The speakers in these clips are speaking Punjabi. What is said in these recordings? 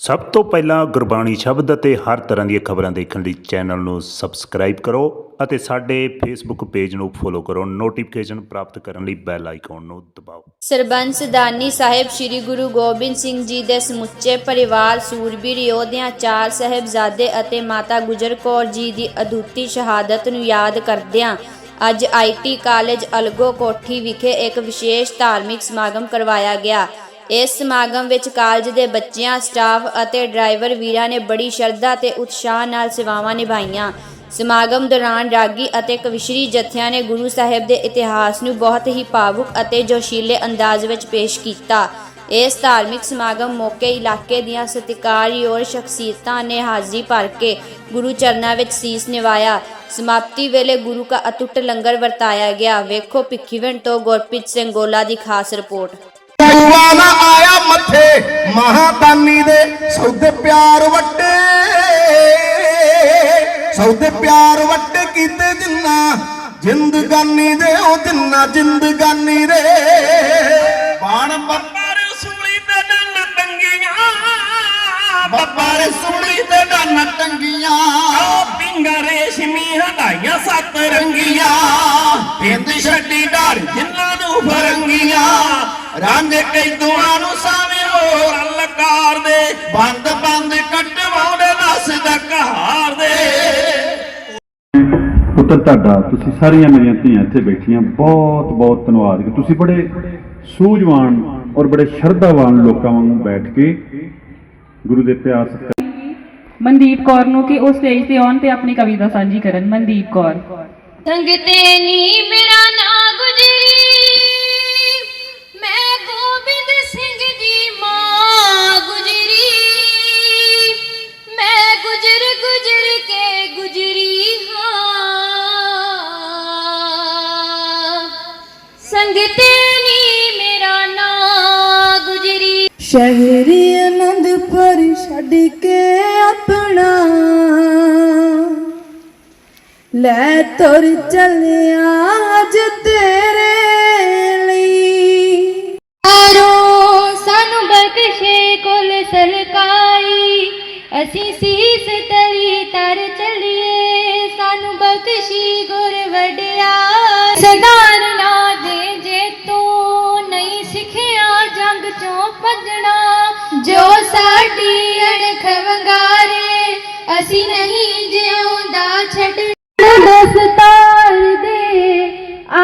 ਸਭ ਤੋਂ ਪਹਿਲਾਂ ਗੁਰਬਾਣੀ ਸ਼ਬਦ ਅਤੇ ਹਰ ਤਰ੍ਹਾਂ ਦੀਆਂ ਖਬਰਾਂ ਦੇਖਣ ਲਈ ਚੈਨਲ ਨੂੰ ਸਬਸਕ੍ਰਾਈਬ ਕਰੋ ਅਤੇ ਸਾਡੇ ਫੇਸਬੁੱਕ ਪੇਜ ਨੂੰ ਫੋਲੋ ਕਰੋ। ਨੋਟੀਫਿਕੇਸ਼ਨ ਪ੍ਰਾਪਤ ਕਰਨ ਲਈ ਬੈਲ ਆਈਕਨ ਨੂੰ ਦਬਾਓ। ਸਰਬੰਸ ਦਾਨੀ ਸਾਹਿਬ, ਸ੍ਰੀ ਗੁਰੂ ਗੋਬਿੰਦ ਸਿੰਘ ਜੀ ਦੇ ਸਮੁੱਚੇ ਪਰਿਵਾਰ ਸੂਰਬੀਰ ਯੋਧਿਆਂ ਚਾਰ ਸਾਹਿਬਜ਼ਾਦੇ ਅਤੇ ਮਾਤਾ ਗੁਜਰ ਕੌਰ ਜੀ ਦੀ ਅਦੁੱਤੀ ਸ਼ਹਾਦਤ ਨੂੰ ਯਾਦ ਕਰਦਿਆਂ ਅੱਜ ਆਈਟੀ ਕਾਲਜ ਅਲਗੋ ਕੋਠੀ ਵਿਖੇ ਇੱਕ ਵਿਸ਼ੇਸ਼ ਧਾਰਮਿਕ ਸਮਾਗਮ ਕਰਵਾਇਆ ਗਿਆ। ਇਸ ਸਮਾਗਮ ਵਿੱਚ ਕਾਲਜ ਦੇ ਬੱਚਿਆਂ, ਸਟਾਫ ਅਤੇ ਡਰਾਈਵਰ ਵੀਰਾਂ ਨੇ ਬੜੀ ਸ਼ਰਧਾ ਤੇ ਉਤਸ਼ਾਹ ਨਾਲ ਸੇਵਾਵਾਂ ਨਿਭਾਈਆਂ। ਸਮਾਗਮ ਦੌਰਾਨ ਰਾਗੀ ਅਤੇ ਕਵਿਸ਼ਰੀ ਜਥਿਆਂ ਨੇ ਗੁਰੂ ਸਾਹਿਬ ਦੇ ਇਤਿਹਾਸ ਨੂੰ ਬਹੁਤ ਹੀ ਭਾਵੁਕ ਅਤੇ ਜੋਸ਼ੀਲੇ ਅੰਦਾਜ਼ ਵਿੱਚ ਪੇਸ਼ ਕੀਤਾ। ਇਸ ਧਾਰਮਿਕ ਸਮਾਗਮ ਮੌਕੇ ਇਲਾਕੇ ਦੀਆਂ ਸਤਿਕਾਰਯੋਗ ਸ਼ਖਸੀਅਤਾਂ ਨੇ ਹਾਜ਼ਰੀ ਭਰ ਕੇ ਗੁਰੂ ਚਰਨਾਂ ਵਿੱਚ ਸੀਸ ਨਿਵਾਇਆ। ਸਮਾਪਤੀ ਵੇਲੇ ਗੁਰੂ ਕਾ ਅਟੁੱਟ ਲੰਗਰ ਵਰਤਾਇਆ ਗਿਆ। ਵੇਖੋ ਭਿੱਖੀਵਿੰਡ ਤੋਂ ਗੁਰਪ੍ਰੀਤ ਸਿੰਘ ਗੋਲਾ ਦੀ ਖਾਸ ਰਿਪੋਰਟ। ਗੁਰੂਆ ਨਾ ਆਇਆ ਮੱਥੇ, ਮਹਾਦਾਨੀ ਦੇ ਸੌਦੇ ਪਿਆਰ ਵੱਟੇ। ਸੌਦੇ ਪਿਆਰ ਵੱਟੇ ਕੀਤੇ ਜਿੰਨਾ ਜਿੰਦਗਾਨੀ ਦੇ, ਉਹ ਜਿੰਨਾ ਜਿੰਦਗਾਨੀ ਦੇ। ਬਾਣ ਬੱਬਾ ਰਸੂਲੀ ਤੇ ਡੰਨ ਟੰਗੀਆਂ ਬੱਬਾ ਰਸੂਲੀ ਤੇ ਡੰਨ ਟੰਗੀਆਂ। ਆ ਪਿੰਗਾ ਰੇਸ਼ਮੀ ਹਟਾਈਆਂ ਸੱਤ ਰੰਗੀਆਂ। ਰੰਗ ਕੈਦੂਆਂ ਨੂੰ ਸਾਵੇਂ ਹੋਰ ਲਕਾਰ ਦੇ। ਬੰਦ ਬੰਦ ਕਟਵਾਉਂਦੇ ਨਸ ਦਾ ਕਹਾਰ ਦੇ। ਪੁੱਤਰ ਤੁਹਾਡਾ ਤੁਸੀਂ ਸਾਰੀਆਂ ਮੇਰੀਆਂ ਧੀਆਂ ਇੱਥੇ ਬੈਠੀਆਂ। ਬਹੁਤ ਬਹੁਤ ਧੰਨਵਾਦ। ਕਿ ਤੁਸੀਂ ਬੜੇ ਸੂਝਵਾਨ ਔਰ ਬੜੇ ਸ਼ਰਧਾਵਾਨ ਲੋਕਾਂ ਵਾਂਗੂ ਬੈਠ ਕੇ ਗੁਰੂ ਦੇ ਪਿਆਰ ਸਤਿਕਾਰ ਮਨਦੀਪ ਕੌਰ ਨੂੰ ਕਿ ਉਹ ਸਟੇਜ ਤੇ ਆਉਣ ਤੇ ਆਪਣੀ ਕਵਿਤਾ ਸਾਂਝੀ ਕਰਨ। ਮਨਦੀਪ ਕੌਰ। ਸੰਗਤੇ ਨੀ ਮੇਰਾ ਨਾਂ ਗੁਜਰੀ ਸੰਗਤੇ ਨੀ ਮੇਰਾ ਨਾਂ ਗੁਜਰੀ। ਸ਼ਹਿਰੀ ਅਨੰਦਪੁਰ ਛੱਡ ਕੇ ਆਪਣਾ। ਲੈ ਤੁਰ ਚੱਲਿਆ ਅੱਜ ਤੇਰੇ ਲਈ। ਆਰੋ ਸਾਨੂੰ ਬਖਸ਼ੇ ਕੁਲ ਸਲਕਾਈ ਅਸੀਂ ਸੀਸ ਤਲੀ ਤਰ ਚਲੀਏ ਸਾਨੂੰ ਬਖਸ਼ੀ ਗੁਰ ਵਡਿਆ ਸਦਾਰ ਸਾਡੀ ਅਣਖ ਵੰਗਾਰੇ, ਅਸੀਂ ਨਹੀਂ ਜਿਉਂਦਾ ਛੱਡ ਦਸਤਾਰ ਦੇ।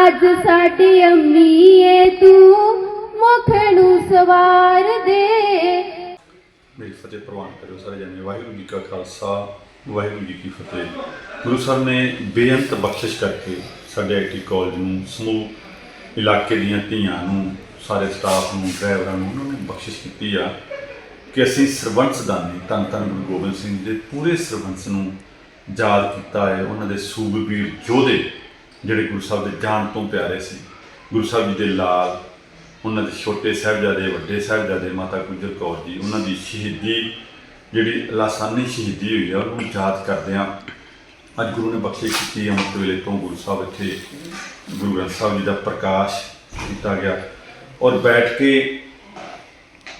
ਅੱਜ ਸਾਡੀ ਅੰਮੀ ਏ ਤੂੰ ਮੁਖ ਨੂੰ ਸਵਾਰ ਦੇ। ਮੇਰੀ ਫਤਿਹ ਪ੍ਰਵਾਨ ਕਰਿਓ ਸਾਰੇ ਜਣੇ। ਵਾਹਿਗੁਰੂ ਜੀ ਕਾ ਖਾਲਸਾ, ਵਾਹਿਗੁਰੂ ਜੀ ਕੀ ਫਤਿਹ। ਗੁਰੂ ਸਾਹਿਬ ਨੇ ਬੇਅੰਤ ਬਖਸ਼ਿਸ਼ ਕਰਕੇ ਸਾਡੇ ਆਈਟੀ ਕਾਲਜ ਨੂੰ, ਸਮੂਹ ਇਲਾਕੇ ਦੀਆਂ ਧੀਆਂ ਨੂੰ, ਸਾਰੇ ਸਟਾਫ ਨੂੰ, ਡਰਾਈਵਰਾਂ ਨੂੰ, ਉਹਨਾਂ ਨੇ ਬਖਸ਼ਿਸ਼ ਕੀਤੀ ਆ। ਕਿ ਅਸੀਂ ਸਰਬੰਸ ਦਾਨੀ ਧੰਨ ਧੰਨ ਗੁਰੂ ਗੋਬਿੰਦ ਸਿੰਘ ਦੇ ਪੂਰੇ ਸਰਬੰਸ ਨੂੰ ਯਾਦ ਕੀਤਾ ਹੈ। ਉਹਨਾਂ ਦੇ ਸੂਬਵੀਰ ਯੋਧੇ ਜਿਹੜੇ ਗੁਰੂ ਸਾਹਿਬ ਦੇ ਜਾਨ ਤੋਂ ਪਿਆਰੇ ਸੀ। ਗੁਰੂ ਸਾਹਿਬ ਜੀ ਦੇ ਲਾਲ, ਉਹਨਾਂ ਦੇ ਛੋਟੇ ਸਾਹਿਬਜ਼ਾਦੇ, ਵੱਡੇ ਸਾਹਿਬਜ਼ਾਦੇ ਮਾਤਾ ਗੁਜਰ ਕੌਰ ਜੀ, ਉਹਨਾਂ ਦੀ ਸ਼ਹੀਦੀ ਜਿਹੜੀ ਲਾਸਾਨੀ ਸ਼ਹੀਦੀ ਹੋਈ ਆ ਉਹਨੂੰ ਯਾਦ ਕਰਦੇ ਆ ਅੱਜ ਗੁਰੂ ਨੇ ਬਖਸ਼ਿਸ਼ ਕੀਤੀ ਅੰਮ੍ਰਿਤ ਵੇਲੇ ਤੋਂ ਗੁਰੂ ਸਾਹਿਬ ਇੱਥੇ ਗੁਰੂ ਗ੍ਰੰਥ ਸਾਹਿਬ ਜੀ ਦਾ ਪ੍ਰਕਾਸ਼ ਕੀਤਾ ਗਿਆ। ਔਰ ਬੈਠ ਕੇ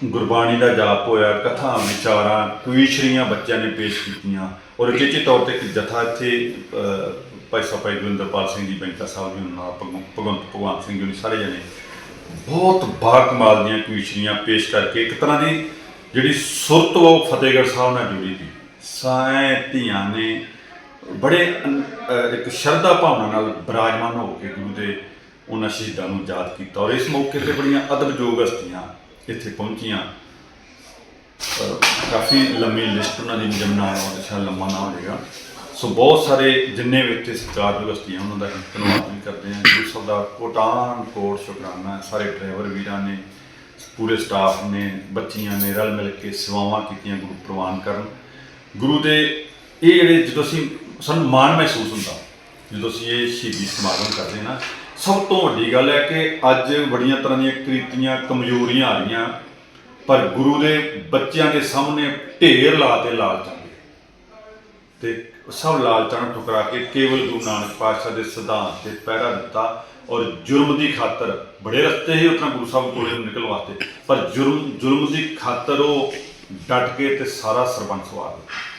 ਗੁਰਬਾਣੀ ਦਾ ਜਾਪ ਹੋਇਆ ਕਥਾ ਵਿਚਾਰਾਂ ਕਵੀਸ਼ਰੀਆਂ ਬੱਚਿਆਂ ਨੇ ਪੇਸ਼ ਕੀਤੀਆਂ। ਔਰ ਉਚੇਚੇ ਤੌਰ ਤੇ ਇੱਕ ਜਥਾ ਇੱਥੇ ਭਾਈ ਸਾਹਿਬ, ਭਾਈ ਗੁਰਿੰਦਰਪਾਲ ਸਿੰਘ ਜੀ, ਬੈਂਕਾ ਸਾਹਿਬ ਜੀ ਨਾਲ ਭਗਵੰ- ਭਗਵੰਤ ਭਗਵਾਨ ਸਿੰਘ ਜੀ ਸਾਰੇ ਜਣੇ ਬਹੁਤ ਬਾਰ ਕਮਾਲ ਦੀਆਂ ਕਵੀਸ਼ਰੀਆਂ ਪੇਸ਼ ਕਰਕੇ ਇੱਕ ਤਰ੍ਹਾਂ ਦੀ ਜਿਹੜੀ ਸੁਰਤ ਉਹ ਫਤਿਹਗੜ੍ਹ ਸਾਹਿਬ ਨਾਲ ਜੁੜੀ ਸੀ। ਸਾਇ ਧੀਆਂ ਨੇ ਬੜੇ ਇੱਕ ਸ਼ਰਧਾ ਭਾਵਨਾ ਨਾਲ ਬਿਰਾਜਮਾਨ ਹੋ ਕੇ ਗੁਰੂ ਦੇ ਉਹਨਾਂ ਸ਼ਹੀਦਾਂ ਨੂੰ ਯਾਦ ਕੀਤਾ। ਔਰ ਇਸ ਮੌਕੇ ਤੇ ਬੜੀਆਂ ਅਦਬਯੋਗ ਹਸਤੀਆਂ ਇੱਥੇ ਪਹੁੰਚੀਆਂ। ਕਾਫੀ ਲੰਮੀ ਲਿਸਟ ਉਹਨਾਂ ਦੀ ਜਮਨਾ ਉਹ ਸ਼ਾਇਦ ਲੰਮਾ ਨਾ ਹੋਵੇਗਾ ਸੋ ਬਹੁਤ ਸਾਰੇ ਜਿੰਨੇ ਵੀ ਇੱਥੇ ਸਤਿਕਾਰਯੋਗ ਹਸਤੀਆਂ ਉਹਨਾਂ ਦਾ ਧੰਨਵਾਦ ਵੀ ਕਰਦੇ ਹਾਂ। ਗੁਰੂ ਸਾਹਿਬ ਦਾ ਕੋਟਾਨ ਕੋਟ ਸ਼ੁਕਰਾਨਾ ਸਾਰੇ ਡਰਾਈਵਰ ਵੀਰਾਂ ਨੇ, ਪੂਰੇ ਸਟਾਫ ਨੇ, ਬੱਚੀਆਂ ਨੇ ਰਲ ਮਿਲ ਕੇ ਸੇਵਾਵਾਂ ਕੀਤੀਆਂ ਗੁਰੂ ਪ੍ਰਵਾਨ ਕਰਨ। ਗੁਰੂ ਦੇ ਇਹ ਜਿਹੜੇ ਜਦੋਂ ਅਸੀਂ, ਸਾਨੂੰ ਮਾਣ ਮਹਿਸੂਸ ਹੁੰਦਾ, ਜਦੋਂ ਅਸੀਂ ਇਹ ਸ਼ਹੀਦੀ ਸਮਾਗਮ ਕਰਦੇ ਨਾ ਸਭ ਤੋਂ ਵੱਡੀ ਗੱਲ ਹੈ ਕਿ ਅੱਜ ਬੜੀਆਂ ਤਰ੍ਹਾਂ ਦੀਆਂ ਕ੍ਰਿਤੀਆਂ, ਕਮਜ਼ੋਰੀਆਂ ਆ ਰਹੀਆਂ, ਪਰ ਗੁਰੂ ਦੇ ਬੱਚਿਆਂ ਦੇ ਸਾਹਮਣੇ ਢੇਰ ਲਾ ਤੇ ਲਾਲਚਾਂ ਤੇ ਸਭ ਲਾਲਚਾਂ ਨੂੰ ਠੁਕਰਾ ਕੇ ਕੇਵਲ ਗੁਰੂ ਨਾਨਕ ਪਾਤਸ਼ਾਹ ਦੇ ਸਿਧਾਂਤ ਤੇ ਪਹਿਰਾ ਦਿੱਤਾ ਔਰ ਜੁਰਮ ਦੀ ਖਾਤਰ ਬੜੇ ਰਸਤੇ ਹੀ ਉਤਨਾ ਗੁਰੂ ਸਾਹਿਬ ਕੋਲੇ ਨੂੰ ਨਿਕਲ ਵਾਸਤੇ, ਪਰ ਜੁਰਮ ਜੁਰਮ ਦੀ ਖਾਤਰ ਉਹ ਡਟ ਕੇ ਤੇ ਸਾਰਾ ਸਰਬੰਸ ਵਾਰ ਦਿੱਤਾ।